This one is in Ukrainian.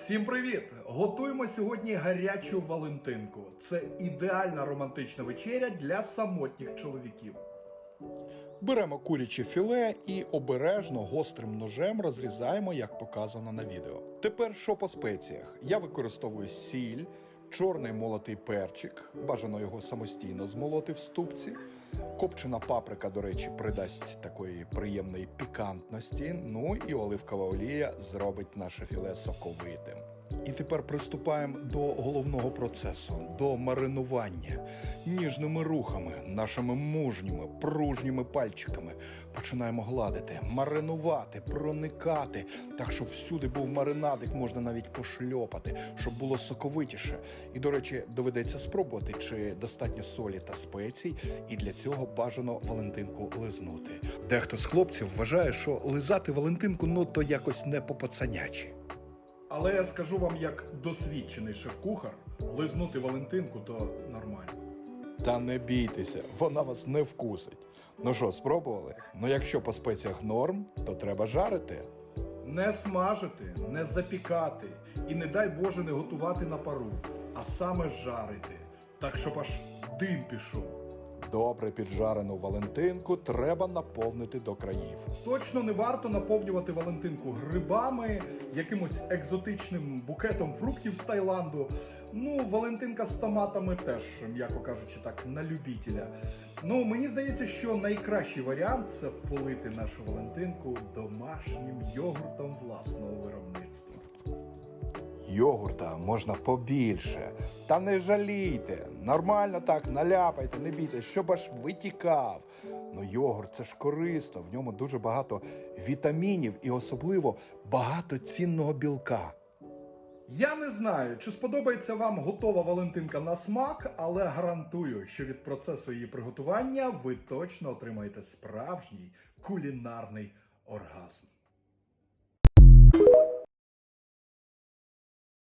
Всім привіт! Готуємо сьогодні гарячу Валентинку. Це ідеальна романтична вечеря для самотніх чоловіків. Беремо куряче філе і обережно гострим ножем розрізаємо, як показано на відео. Тепер що по спеціях? Я використовую сіль, чорний молотий перчик, бажано його самостійно змолоти в ступці. Копчена паприка, до речі, придасть такої приємної пікантності. Ну і оливкова олія зробить наше філе соковитим. І тепер приступаємо до головного процесу, до маринування. Ніжними рухами, нашими мужніми, пружніми пальчиками починаємо гладити, маринувати, проникати, так щоб всюди був маринадик, можна навіть пошльопати, щоб було соковитіше. І, до речі, доведеться спробувати, чи достатньо солі та спецій, і для цього бажано Валентинку лизнути. Дехто з хлопців вважає, що лизати Валентинку ну то якось не по пацанячі. Але я скажу вам, як досвідчений шеф-кухар, лизнути Валентинку то нормально. Та не бійтеся, вона вас не вкусить. Ну що, спробували? Ну якщо по спеціях норм, то треба жарити. Не смажити, не запікати і не дай Боже не готувати на пару, а саме жарити, так щоб аж дим пішов. Добре піджарену Валентинку треба наповнити до країв. Точно не варто наповнювати Валентинку грибами, якимось екзотичним букетом фруктів з Таїланду. Ну, Валентинка з томатами теж, м'яко кажучи, так, на любителя. Ну, мені здається, що найкращий варіант це полити нашу Валентинку домашнім йогуртом власного виробництва. Йогурта можна побільше. Та не жалійте. Нормально так наляпайте, не бійтесь, щоб аж витікав. Ну, йогурт це ж корисно, в ньому дуже багато вітамінів і особливо багато цінного білка. Я не знаю, чи сподобається вам готова Валентинка на смак, але гарантую, що від процесу її приготування ви точно отримаєте справжній кулінарний оргазм.